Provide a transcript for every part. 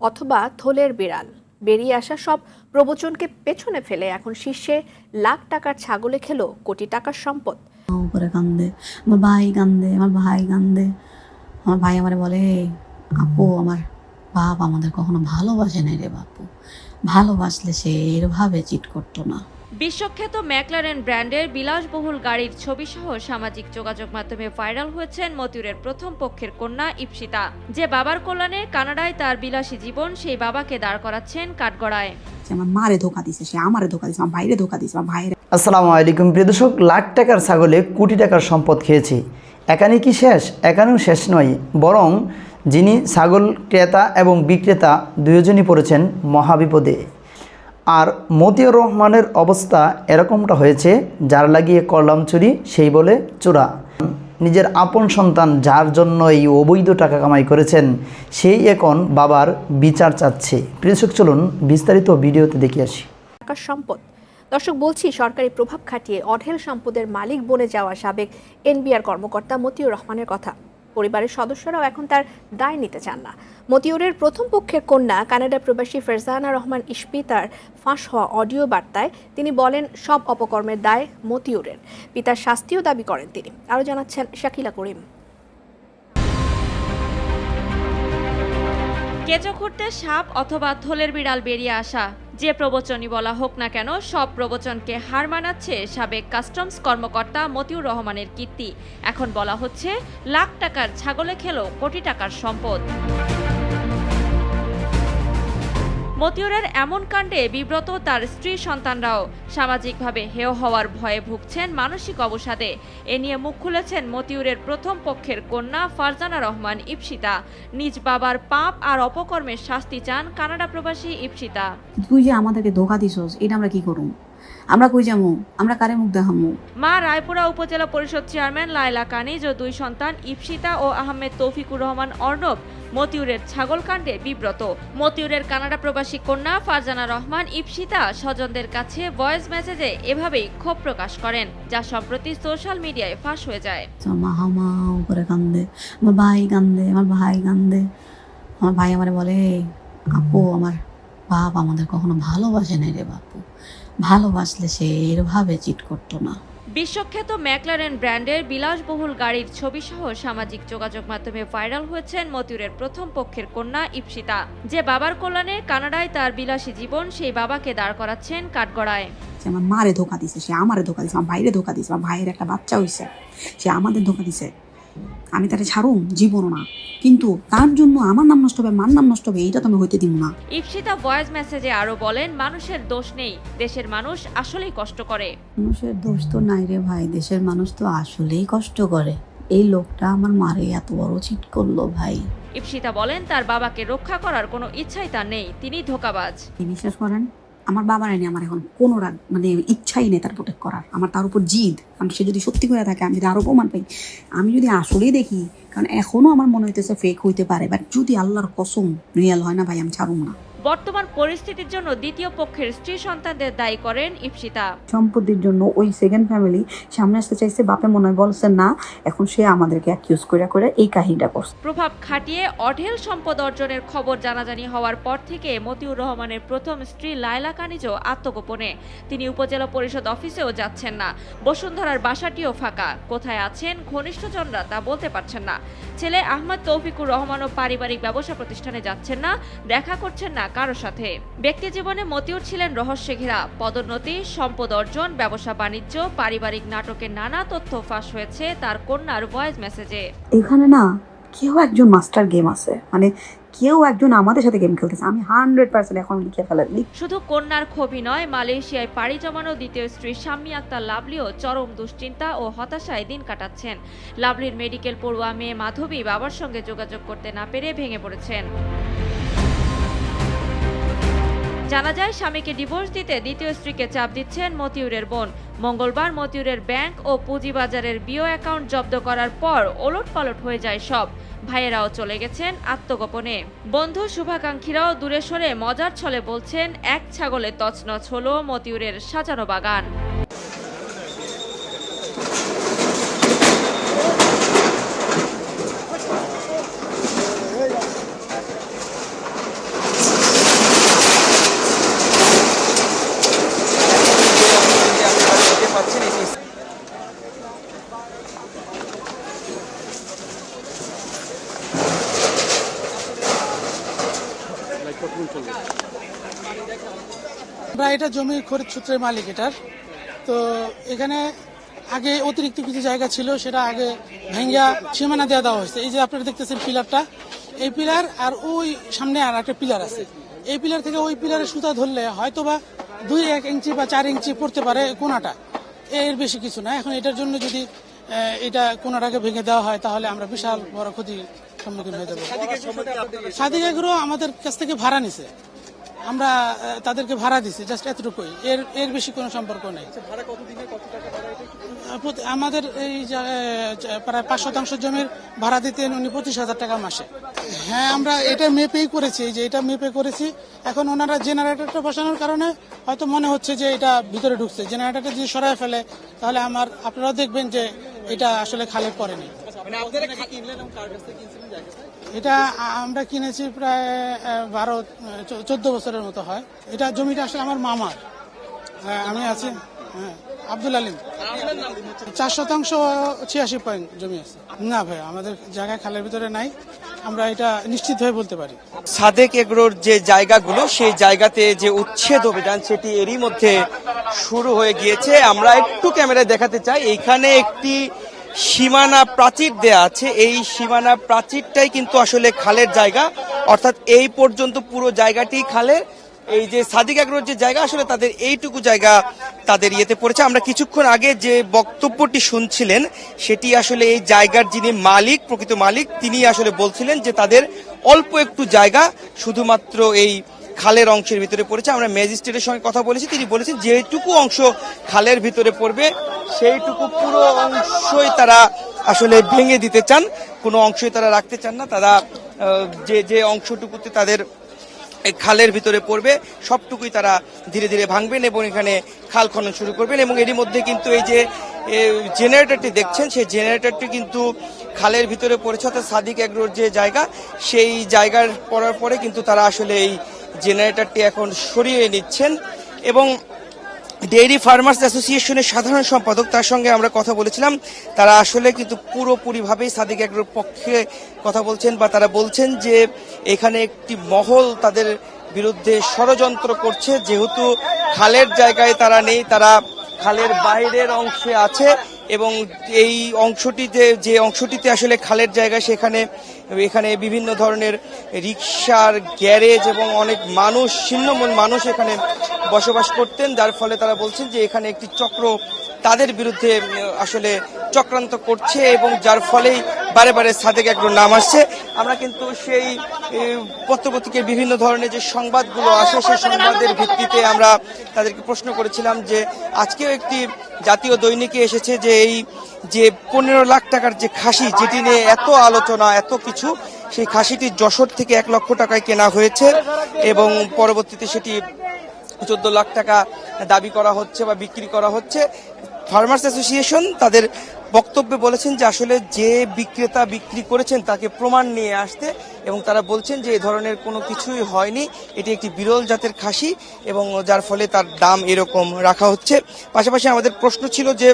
অথবা থলের বিড়াল। বেরিয়ে আসা সব প্রবচনকে পেছনে ফেলে এখন শীর্ষে লাখ টাকার ছাগলে খেলো কোটি টাকার সম্পদ। উপরে কান্দে, আমার ভাই কান্দে, আমার ভাই কান্দে। আমার ভাই আমার বলে, আপু, আমার বাপ আমাদের কখনো ভালোবাসে নাই রে বাপু। ভালোবাসলে সে এরভাবে চিট করতো না। বিশ্বখ্যাত ম্যাকলারেন ব্র্যান্ডের বিলাসবহুল গাড়ির ছবিসহ সামাজিক যোগাযোগ মাধ্যমে ভাইরাল হয়েছেন মতিউরের প্রথম পক্ষের কন্যা ইপসিতা। যে বাবার কল্যাণে কানাডায় তার বিলাসী জীবন সেই বাবাকে দাঁড় করাচ্ছেন কাঠগড়ায়। আমার মারে ধোকা দিছে সে আমারে ধোকা দিছে আমার বাইরে ধোকা দিছে আমার ভাইয়ের আসসালামু আলাইকুম। প্রিয় দর্শক লাখ টাকার ছাগলে কোটি টাকার সম্পদ খেয়েছি। এখানে কি শেষ? এখানেও শেষ নয়। বরং যিনি ছাগল ক্রেতা এবং বিক্রেতা দুজনই পড়েছেন মহাবিপদে। আর মতিউর রহমানের অবস্থা এরকমটা হয়েছে, যার লাগিয়ে করলাম চুরি, সেই বলে চোরা নিজের আপন সন্তান যার জন্য এই অবৈধ টাকা কামাই করেছেন, সেই এখন বাবার বিচার চাচ্ছে। দর্শক, চলুন বিস্তারিত ভিডিওতে দেখে আসি। টাকার সম্পদ। দর্শক, বলছি, সরকারি প্রভাব খাটিয়ে অঢেল সম্পদের মালিক বনে যাওয়া সাবেক এনবিআর কর্মকর্তা মতিউর রহমানের কথা। পরিবারের সদস্যরাও এখন তার দায় নিতে চান না। মতিউরের প্রথম পক্ষের কন্যা কানাডা প্রবাসী ফেরজানা রহমান ইশপিতার ফাঁস হওয়া অডিও বার্তায় তিনি বলেন, সব অপকর্মের দায় মতিউরের। পিতার শাস্তিও দাবি করেন তিনি। আরও জানাচ্ছেন শাকিলা করিম। কেঁচো খুঁড়তে সাপ অথবা থলের বিড়াল বেরিয়ে আসা। যে প্রবচনই বলা হোক না কেন, সব প্রবচনকে হার মানাচ্ছে সাবেক কাস্টমস কর্মকর্তা মতিউর রহমানের কীর্তি। এখন বলা হচ্ছে, লাখ টাকার ছাগলে খেলো কোটি টাকার সম্পদ। মতিউরের এমন কাণ্ডে বিব্রত তার স্ত্রী সন্তানরাও। সামাজিকভাবে হেয় হওয়ার ভয়ে ভুগছেন মানসিক অবসাদে। এ নিয়ে মুখ খুলেছেন মতিউরের প্রথম পক্ষের কন্যা ফারজানা রহমান ইপসিতা নিজ বাবার পাপ আর অপকর্মের শাস্তি চান কানাডা প্রবাসী ইপসিতা তুই যে আমাদেরকে ধোকা দিছস এটা আমরা কি করুম? আমরা কই যাব আমরা কারে মুখ দেখামু? মা রায়পুরা উপজেলা পরিষদ চেয়ারম্যান লায়লা কানিজ ও দুই সন্তান ইপসিতা ও আহমেদ তৌফিকুর রহমান অর্ণব মতিউরের ছাগল কাণ্ডে বিব্রত। মতিউরের কানাডা প্রবাসী কন্যা ফারজানা রহমান ইপসিতা স্বজনদের কাছে ভয়েস মেসেজে এভাবেই ক্ষোভ প্রকাশ করেন, যা সম্প্রতি সোশ্যাল মিডিয়ায় ফাঁস হয়ে যায়। মা মাউ করে কান্দে। আমার ভাই কান্দে, আমার ভাই কান্দে। আমার ভাই আমারে বলে, আপু, আমার বাপ আমাদের কখনো ভালোবাসে নাই রে বাপু। ভালোবাসলে সে এরভাবে চিট করতো না। বিশ্বখ্যাত ম্যাকলারেন ব্র্যান্ডের বিলাসবহুল গাড়ির ছবিসহ সামাজিক যোগাযোগ মাধ্যমে ভাইরাল হয়েছেন মতিউরের প্রথম পক্ষের কন্যা ইপসিতা। যে বাবার কল্যাণে কানাডায় তার বিলাসী জীবন সেই বাবাকে দাঁড় করাচ্ছেন কাঠগড়ায়। আমার মারে ধোকা দিছে, সে আমারে ধোকা দিছে, আমার ভাইরে ধোকা দিছে, আমার ভাইয়ের একটা বাচ্চা হইছে, সে আমাদের ধোকা দিছে। আমি তারে ছাড়ুম জীবনও না। কিন্তু তার জন্য আমার নাম নষ্ট হবে মার নাম নষ্ট হবে এইটা তো আমি হইতে দিব না। ইপসিতা ভয়েস মেসেজে আরও বলেন মানুষের দোষ নেই দেশের মানুষ আসলেই কষ্ট করে। মানুষের দোষ তো নাই রে ভাই দেশের মানুষ তো আসলেই কষ্ট করে। এই লোকটা আমার মারে এত বড় চিট করল ভাই। ইপসিতা বলেন তার বাবাকে রক্ষা করার কোনো ইচ্ছাই তার নেই তিনি ধোকাবাজ। কি বিশ্বাস করেন? আমার বাবার আইনি আমার এখন কোনো রাগ মানে ইচ্ছাই নেই তার প্রোটেক্ট করার। আমার তার উপর জিদ। কারণ সে যদি সত্যি করে থাকে, আমি যদি আরও প্রমাণ পাই, আমি যদি আসলেই দেখি, কারণ এখনও আমার মনে হইতেছে ফেক হইতে পারে। বাট যদি আল্লাহর কসম, রিয়াল হয় না ভাই, আমি ছাড়ুম না। বর্তমান পরিস্থিতির জন্য দ্বিতীয় পক্ষের স্ত্রী সন্তানদের দায়ী করেন ইপসিতা সম্পত্তির জন্য ওই সেকেন্ড ফ্যামিলি সামনে আসতে চাইছে বাপে মনে হয় বলছে না এখন সে আমাদেরকে অ্যাকিউজ করে করে এই কাহিনীটা করছে। প্রভাব খাটিয়ে অঢেল সম্পদ অর্জনের খবর জানাজানি হওয়ার পর থেকে মতিউর রহমানের প্রথম স্ত্রী লায়লা কানিজও আত্মগোপনে। তিনি উপজেলা পরিষদ অফিসেও যাচ্ছেন না। বসুন্ধরার বাসাটিও ফাঁকা। কোথায় আছেন ঘনিষ্ঠজনরা তা বলতে পারছেন না। ছেলে আহমদ তৌফিকুর রহমানও পারিবারিক ব্যবসা প্রতিষ্ঠানে যাচ্ছেন না দেখা করছেন না কারও সাথে। ব্যক্তি জীবনে মতিউর ছিলেন রহস্যে ঘেরা পদোন্নতি সম্পদ অর্জন ব্যবসা বাণিজ্য পারিবারিক নাটকের নানা তথ্য ফাঁস হয়েছে তার কন্যার ভয়েস মেসেজে। এখানে না কেউ একজন মাস্টার গেম আছে মানে কেউ একজন আমাদের সাথে গেম খেলতেছে আমি হান্ড্রেড পার্সেন্ট এখন লিখে ফেলার শুধু কন্যার ক্ষোভই নয় মালয়েশিয়ায় পাড়ি জমানো দ্বিতীয় স্ত্রী শাম্মী আক্তার লাভলিও চরম দুশ্চিন্তা ও হতাশায় দিন কাটাচ্ছেন। লাভলির মেডিকেল পড়ুয়া মেয়ে মাধবী বাবার সঙ্গে যোগাযোগ করতে না পেরে ভেঙে পড়েছেন। জানা যায়, স্বামীকে ডিভোর্স দিতে দ্বিতীয় স্ত্রীকে চাপ দিচ্ছেন মতিউরের বোন। মঙ্গলবার মতিউরের ব্যাংক ও পুঁজিবাজারের বিও অ্যাকাউন্ট জব্দ করার পর ওলট পালট হয়ে যায় সব। ভাইয়েরাও চলে গেছেন আত্মগোপনে। বন্ধু শুভাকাঙ্ক্ষীরাও দূরে সরে মজার ছলে বলছেন, এক ছাগলে তছনছ হলো মতিউরের সাজানো বাগান। আমরা এটা জমি খরিদ সূত্রের মালিক এটার। তো এখানে আগে অতিরিক্ত কিছু জায়গা ছিল, সেটা আগে ভেঙ্গা সীমানা দেওয়া দেওয়া হয়েছে। এই যে আপনারা দেখতেছেন পিলারটা, এই পিলার আর ওই সামনে আর একটা পিলার আছে। এই পিলার থেকে ওই পিলারে সুতা ধরলে হয়তো বা দুই এক ইঞ্চি বা চার ইঞ্চি পড়তে পারে কোনাটা। এর বেশি কিছু না। এখন এটার জন্য যদি এটা কোনাটাকে ভেঙে দেওয়া হয়, তাহলে আমরা বিশাল বড় ক্ষতির সম্মুখীন হয়ে যাব। সাদিক এগুলো আমাদের কাছ থেকে ভাড়া নিছে। আমরা তাদেরকে ভাড়া দিছি জাস্ট এতটুকুই। এর এর বেশি কোনো সম্পর্ক নেই। আমাদের এই প্রায় পাঁচ শতাংশ জমির ভাড়া দিতেন উনি পঁচিশ হাজার টাকা মাসে। হ্যাঁ আমরা এটা মেপেই করেছি এই যে এটা মেপে করেছি। এখন ওনারা জেনারেটরটা বসানোর কারণে হয়তো মনে হচ্ছে যে এটা ভিতরে ঢুকছে। জেনারেটরটা যদি সরায় ফেলে তাহলে আমার আপনারাও দেখবেন যে এটা আসলে খালে পড়েনি এটা আমরা কিনেছি প্রায় বারো চোদ্দ বছরের মতো হয়। এটা জমিটা আসলে আমার মামার। হ্যাঁ, আমি আছি হ্যাঁ আব্দুল আলিম। চার শতাংশ ছিয়াশি পয়েন্ট জমি আছে। না ভাই আমাদের জায়গায় খালের ভিতরে নাই। আমরা এটা নিশ্চিত হয়ে বলতে পারি। সাদেক এগ্রোর যে জায়গাগুলো সেই জায়গাতে যে উচ্ছেদ অভিযান সেটি এরই মধ্যে শুরু হয়ে গিয়েছে। আমরা একটু ক্যামেরায় দেখাতে চাই এইখানে একটি সীমানা প্রাচীর দেয়া আছে। এই সীমানা প্রাচীরটাই কিন্তু আসলে খালের জায়গা। অর্থাৎ এই পর্যন্ত পুরো জায়গাটি খালের। এই যে সাদিক এগ্রোর যে জায়গা, আসলে তাদের এইটুকু জায়গা তাদের ইয়েতে পড়েছে। আমরা কিছুক্ষণ আগে যে বক্তব্যটি শুনছিলেন, সেটি আসলে এই জায়গার যিনি মালিক, প্রকৃত মালিক, তিনি আসলে বলছিলেন যে তাদের অল্প একটু জায়গা, শুধুমাত্র এই খালের অংশের ভিতরে পড়েছে, আমরা ম্যাজিস্ট্রেটের সঙ্গে কথা বলেছি, তিনি বলেছেন যেটুকু অংশ খালের ভিতরে পড়বে, সেইটুকু পুরো অংশই তারা আসলে ভেঙে দিতে চান, কোনো অংশই তারা রাখতে চান না, তারা যে যে অংশটুকুতে তাদের খালের ভিতরে পড়বে, সবটুকুই তারা ধীরে ধীরে ভাঙবেন এবং এখানে খাল খনন শুরু করবেন এবং এরই মধ্যে কিন্তু এই যে জেনারেটরটি দেখছেন, সেই জেনারেটরটি কিন্তু খালের ভিতরে পড়েছে, অর্থাৎ সাদিক এগ্রোর যে জায়গা, সেই জায়গার পড়ার পরে কিন্তু তারা আসলে এই জেনারেটরটি এখন সরিয়ে নিচ্ছেন এবং ডেইরি ফার্মার্স অ্যাসোসিয়েশনের সাধারণ সম্পাদক, তার সঙ্গে আমরা কথা বলেছিলাম। তারা আসলে কিন্তু পুরোপুরিভাবেই সাদিক এগ্রোর পক্ষে কথা বলছেন বা তারা বলছেন যে এখানে একটি মহল তাদের বিরুদ্ধে ষড়যন্ত্র করছে। যেহেতু খালের জায়গায় তারা নেই, তারা খালের বাইরের অংশে আছে। এবং এই অংশটিতে, যে অংশটিতে আসলে খালের জায়গা, সেখানে, এখানে বিভিন্ন ধরনের রিক্সার গ্যারেজ এবং অনেক মানুষ, ছিন্নমূল মানুষ এখানে বসবাস করতেন, যার ফলে তারা বলছেন যে এখানে একটি চক্র তাদের বিরুদ্ধে, আসলে চক্রান্ত করছে এবং যার ফলেই বারে বারে সাদেক একটু নাম আসছে। আমরা কিন্তু সেই পত্রপত্রিকার বিভিন্ন ধরনের যে সংবাদগুলো আসে, সেই সংবাদের ভিত্তিতে আমরা তাদেরকে প্রশ্ন করেছিলাম যে, আজকেও একটি জাতীয় দৈনিকে এসেছে যে এই, যে পনেরো লাখ টাকার যে খাসি, যেটি নিয়ে এত আলোচনা, এত কিছু, সেই খাসিটি যশোর থেকে এক লক্ষ টাকায় কেনা হয়েছে এবং পরবর্তীতে সেটি চোদ্দ লাখ টাকা দাবি করা হচ্ছে বা বিক্রি করা হচ্ছে। ফার্মার্স অ্যাসোসিয়েশন তাদের বক্তব্যে বলেছেন যে আসলে যে বিক্রেতা বিক্রি করেছেন তাকে প্রমাণ নিয়ে আসতে এবং তারা বলছেন যে এ ধরনের কোনো কিছুই হয়নি। এটি একটি বিরল জাতের খাসি এবং যার ফলে তার দাম এরকম রাখা হচ্ছে। পাশাপাশি আমাদের প্রশ্ন ছিল যে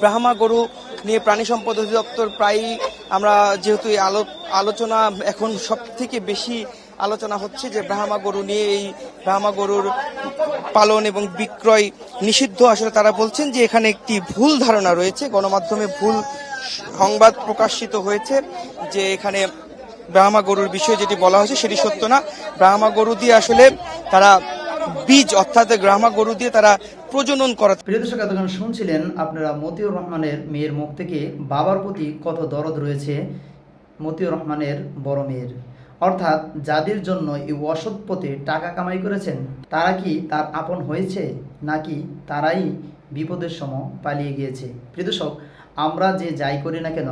ব্রাহ্মা গরু নিয়ে প্রাণী সম্পদ অধিদপ্তর প্রায়ই আমরা যেহেতু আলো, আলোচনা এখন সব থেকে বেশি আলোচনা হচ্ছে যে ব্রাহ্মা গরু নিয়ে এই ব্রাহ্মা গরুর পালন এবং বিক্রয় নিষিদ্ধ। আসলে তারা বলছেন যে এখানে একটি ভুল ধারণা রয়েছে, গণমাধ্যমে ভুল সংবাদ প্রকাশিত হয়েছে যে এখানে ব্রাহ্মা গরুর বিষয়ে যেটি বলা হয়েছে সেটি সত্য না। ব্রাহ্মা গরু দিয়ে আসলে তারা বীজ অর্থাৎ ব্রাহ্মা গরু দিয়ে তারা প্রজনন করা প্রিয় দর্শক, এতক্ষণ শুনছিলেন আপনারা মতিউর রহমানের মেয়ের মুখ থেকে বাবার প্রতি কত দরদ রয়েছে, মতিউর রহমানের বড় মেয়ের। অর্থাৎ যাদের জন্য এই অসৎ পথে টাকা কামাই করেছেন, তারা কি তার আপন হয়েছে নাকি তারাই বিপদের সময় পালিয়ে গিয়েছে? প্রিয় দর্শক, আমরা যে যাই করি না কেন,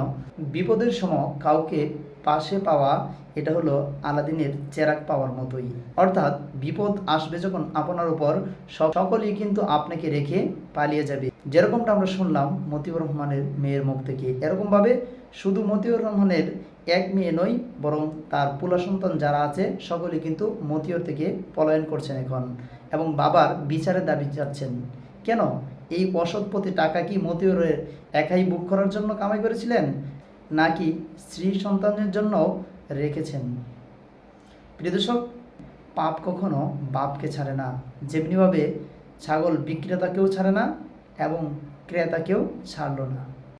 বিপদের সময় কাউকে পাশে পাওয়া এটা হলো আলাদিনের চেরাক পাওয়ার মতোই। অর্থাৎ বিপদ আসবে যখন আপনার উপর সকলেই কিন্তু আপনাকে রেখে পালিয়ে যাবে। যেরকমটা আমরা শুনলাম মতিউর রহমানের মেয়ের মুখ থেকে, এরকমভাবে শুধু মতিউর রহমানের এক মেয়ে নয় বরং তার পোলা সন্তান যারা আছে, সকলে কিন্তু মতিউর থেকে পলায়ন করছেন এখন এবং বাবার বিচারের দাবি যাচ্ছেন কেন? এই অসৎ পথে টাকা কি মতিউরের একাই বুক করার জন্য কামাই করেছিলেন? নাকি স্ত্রী সন্তানের জন্য রেখেছেন? প্রিয় দর্শক, পাপ কখনো বাপকে ছাড়ে না। যেমনিভাবে ছাগল বিক্রেতাকেও ছাড়ে না এবং ক্রেতাকেও ছাড়ল না।